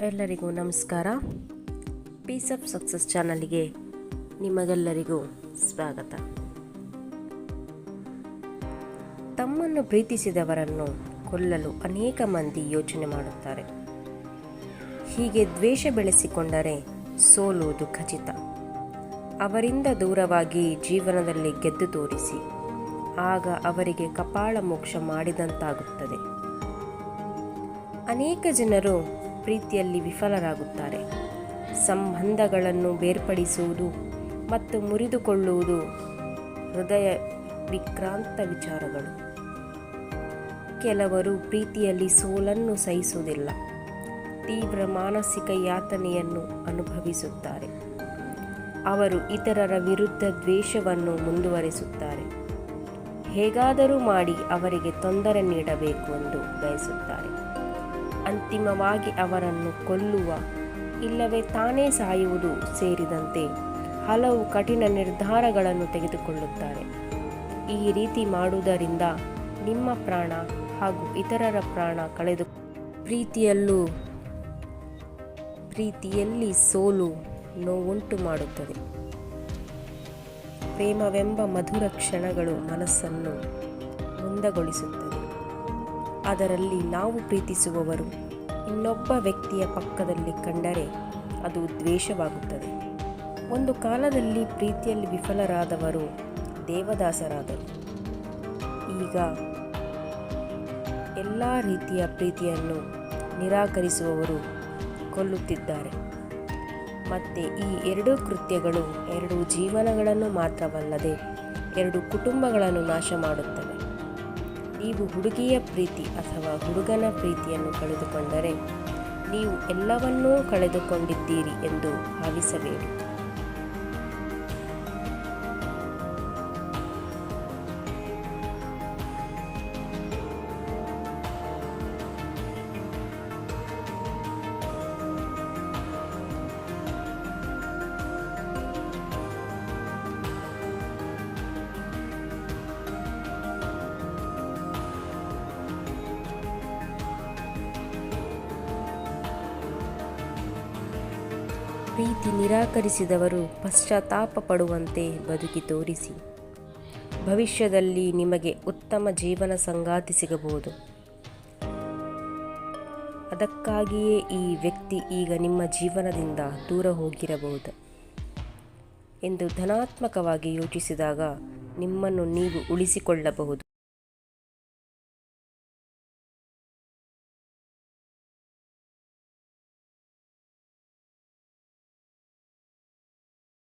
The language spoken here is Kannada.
ಎಲ್ಲರಿಗೂ ನಮಸ್ಕಾರ. ಪೀಸ್ ಆಫ್ ಸಕ್ಸಸ್ ಚಾನಲ್ಗೆ ನಿಮಗೆಲ್ಲರಿಗೂ ಸ್ವಾಗತ. ತಮ್ಮನ್ನು ಪ್ರೀತಿಸಿದವರನ್ನು ಕೊಲ್ಲಲು ಅನೇಕ ಮಂದಿ ಯೋಚನೆ ಮಾಡುತ್ತಾರೆ. ಹೀಗೆ ದ್ವೇಷ ಬೆಳೆಸಿಕೊಂಡರೆ ಸೋಲುವುದು ಖಚಿತ ಅವರಿಂದ ದೂರವಾಗಿ ಜೀವನದಲ್ಲಿ ಗೆದ್ದು ತೋರಿಸಿ, ಆಗ ಅವರಿಗೆ ಕಪಾಳ ಮೋಕ್ಷ ಮಾಡಿದಂತಾಗುತ್ತದೆ. ಅನೇಕ ಜನರು ಪ್ರೀತಿಯಲ್ಲಿ ವಿಫಲರಾಗುತ್ತಾರೆ. ಸಂಬಂಧಗಳನ್ನು ಬೇರ್ಪಡಿಸುವುದು ಮತ್ತು ಮುರಿದುಕೊಳ್ಳುವುದು ಹೃದಯ ವಿಕ್ರಾಂತ ವಿಚಾರಗಳು. ಕೆಲವರು ಪ್ರೀತಿಯಲ್ಲಿ ಸೋಲನ್ನು ಸಹಿಸುವುದಿಲ್ಲ, ತೀವ್ರ ಮಾನಸಿಕ ಯಾತನೆಯನ್ನು ಅನುಭವಿಸುತ್ತಾರೆ. ಅವರು ಇತರರ ವಿರುದ್ಧ ದ್ವೇಷವನ್ನು ಮುಂದುವರಿಸುತ್ತಾರೆ. ಹೇಗಾದರೂ ಮಾಡಿ ಅವರಿಗೆ ತೊಂದರೆ ನೀಡಬೇಕು ಎಂದು ಬಯಸುತ್ತಾರೆ. ಅಂತಿಮವಾಗಿ ಅವರನ್ನು ಕೊಲ್ಲುವ, ಇಲ್ಲವೇ ತಾನೇ ಸಾಯುವುದು ಸೇರಿದಂತೆ ಹಲವು ಕಠಿಣ ನಿರ್ಧಾರಗಳನ್ನು ತೆಗೆದುಕೊಳ್ಳುತ್ತಾರೆ. ಈ ರೀತಿ ಮಾಡುವುದರಿಂದ ನಿಮ್ಮ ಪ್ರಾಣ ಹಾಗೂ ಇತರರ ಪ್ರಾಣ ಕಳೆದು ಪ್ರೀತಿಯಲ್ಲೂ ಪ್ರೀತಿಯಲ್ಲಿ ಸೋಲು ನೋವುಂಟು ಮಾಡುತ್ತದೆ. ಪ್ರೇಮವೆಂಬ ಮಧುರ ಕ್ಷಣಗಳು ಮನಸ್ಸನ್ನು ಮುಂದಗೊಳಿಸುತ್ತದೆ. ಅದರಲ್ಲಿ ನಾವು ಪ್ರೀತಿಸುವವರು. ಇನ್ನೊಬ್ಬ ವ್ಯಕ್ತಿಯ ಪಕ್ಕದಲ್ಲಿ ಕಂಡರೆ ಅದು ದ್ವೇಷವಾಗುತ್ತದೆ. ಒಂದು ಕಾಲದಲ್ಲಿ ಪ್ರೀತಿಯಲ್ಲಿ ವಿಫಲರಾದವರು ದೇವದಾಸರಾದರು. ಈಗ ಎಲ್ಲ ರೀತಿಯ ಪ್ರೀತಿಯನ್ನು ನಿರಾಕರಿಸುವವರು ಕೊಲ್ಲುತ್ತಿದ್ದಾರೆ. ಮತ್ತು ಈ ಎರಡೂ ಕೃತ್ಯಗಳು ಎರಡು ಜೀವನಗಳನ್ನು ಮಾತ್ರವಲ್ಲದೆ ಎರಡು ಕುಟುಂಬಗಳನ್ನು ನಾಶ ಮಾಡುತ್ತವೆ ನೀವು ಹುಡುಗಿಯ ಪ್ರೀತಿ ಅಥವಾ ಹುಡುಗನ ಪ್ರೀತಿಯನ್ನು ಕಳೆದುಕೊಂಡರೆ ನೀವು ಎಲ್ಲವನ್ನೂ ಕಳೆದುಕೊಂಡಿದ್ದೀರಿ ಎಂದು ಭಾವಿಸಬೇಡಿ. ಪ್ರೀತಿ ನಿರಾಕರಿಸಿದವರು ಪಶ್ಚಾತ್ತಾಪ ಪಡುವಂತೆ ಬದುಕಿ ತೋರಿಸಿ. ಭವಿಷ್ಯದಲ್ಲಿ ನಿಮಗೆ ಉತ್ತಮ ಜೀವನ ಸಂಗಾತಿ ಸಿಗಬಹುದು. ಅದಕ್ಕಾಗಿಯೇ ಈ ವ್ಯಕ್ತಿ ಈಗ ನಿಮ್ಮ ಜೀವನದಿಂದ ದೂರ ಹೋಗಿರಬಹುದು. ಎಂದು ಧನಾತ್ಮಕವಾಗಿ ಯೋಚಿಸಿದಾಗ ನಿಮ್ಮನ್ನು ನೀವು ಉಳಿಸಿಕೊಳ್ಳಬಹುದು.